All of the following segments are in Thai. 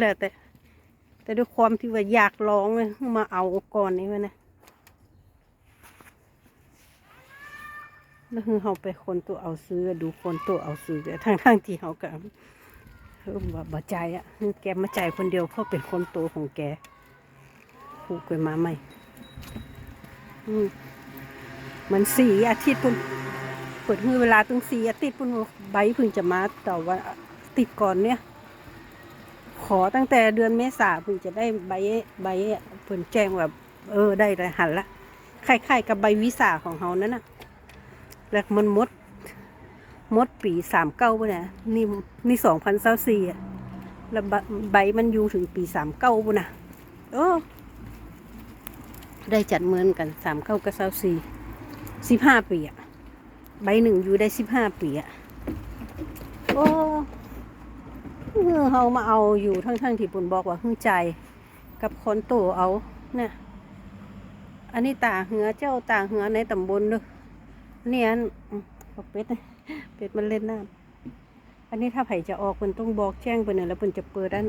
แล้วแต่ แต่ด้วยความที่ว่าอยากลองเลยมาเอาก่อนนี้วะนะแล้วคือเขาไปคนตัวเอาซื้อดูคนตัวเอาซื้อทั้งทั้งที่เขาก็เออว่าบ่ใจอะแกมาใจคนเดียวเพราะเป็นคนโตของแกผูกไปมาใหม่อืมมันสี่อาทิตย์ปุ่นเปิดมือเวลาตั้งสี่อาทิตย์ปุ่นใบเพึ่งจะมาแต่ว่าติดก่อนเนี่ย ขอตั้งแต่เดือนเมษาเพิ่งจะได้ใบใบเพิ่นแจ้งว่าเออได้รหัสละคล้ายๆกับใบวิสาของเขานั่นน่ะแล้วมันมดมดปีสามเก้าป่ะเนี่ยนี่นี่สองพันเศสี่อะแล้วใบมันอยู่ถึงปีสามเก้าป่ะนะเออได้จัดเหมือนกันสามเก้ากับเศสี่สิบห้าปีอะใบหนึ่งอยู่ได้สิบห้าปีอะโอ้ เออเขามาเอาอยู่ทั้งๆที่ปุ่นบอกว่าหึ่งใจ กับคนโตเอาเนี่ยอันนี้ตาเหือเจ้าตาเหือในตำบลเด้อเนี่ยอันบอกเป็ดนะเป็ดมันเล่นน้ำอันนี้ถ้าไผ่จะออกเพิ่นต้องบอกแจ้งไปเนี่ยแล้วเพิ่นจะเปิดด้าน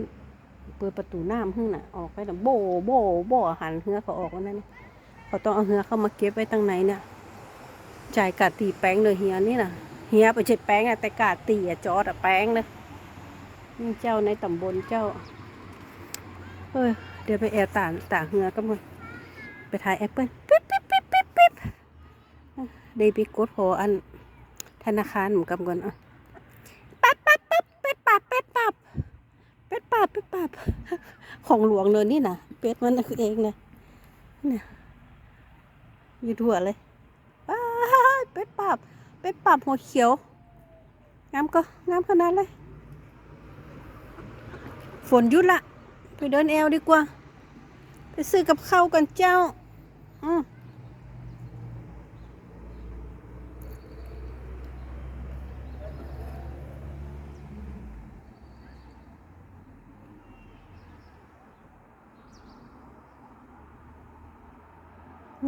เปิดประตูน้ำหึ่งน่ะออกไปน่ะโบโบโบหันเหือเขาออกวันนั้นเขาต้องเอาเหือเข้ามาเก็บไว้ตั้งไหนเนี่ยจ่ายกาตีแป้งเลยเฮียนี่น่ะเฮียไปเช็ดแป้งอะแต่กาตีอะจอดอะแป้งเลย นี่เจ้าในตำบลเจ้า เอ้ยเดี๋ยวไปแอร์ตาตาเหือก็มันไปถ่ายแอปเปิ้ลปิ๊บปิ๊บปิ๊บปิ๊บปิ๊บได้ไปกดขออัน ธนาคารหมือนกันก่อนอะปั๊บปั๊บปั๊บเป็ดปับเป็ดปับเป็ดปับเป็ดปับของหลวงเลยนี่นะเป็ดมันคือเองนะเนี่ยอยู่ทั่วเลยอ้าเป็ดปับเป็ดปับหัวเขียวงามก็งามขนาดเลย นหยุดละ ไปเดินแอลดีกว่า ไปซื้อกับข้าวกันเจ้า อืม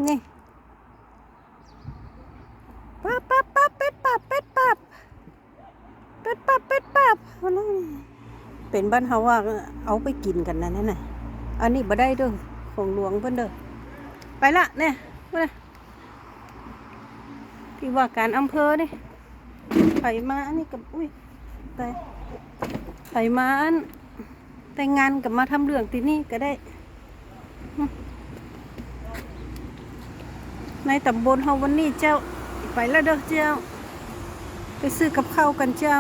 นี่ปั๊บปั๊บปั๊บเป็ดปับเป็ดปับเป็ดปับเป็ดปับเอาล่ะ เป็นบ้านเฮาว่าเอาไปกินกันนะนั่นน่ะอันนี้บ่ได้เด้อของหลวงเพิ่นเด้อไปละเนี่ยไปละที่ว่าการอำเภอนี่ไปมาอันนี้กับอุ้ยแต่ไปมาอันแต่งงานกับมาทำเรื่องที่นี่ก็ได้ ในตำบลเฮาวันนี้เจ้าไปแล้วเด้อเจ้า ไปซื้อกับข้าวกันเจ้า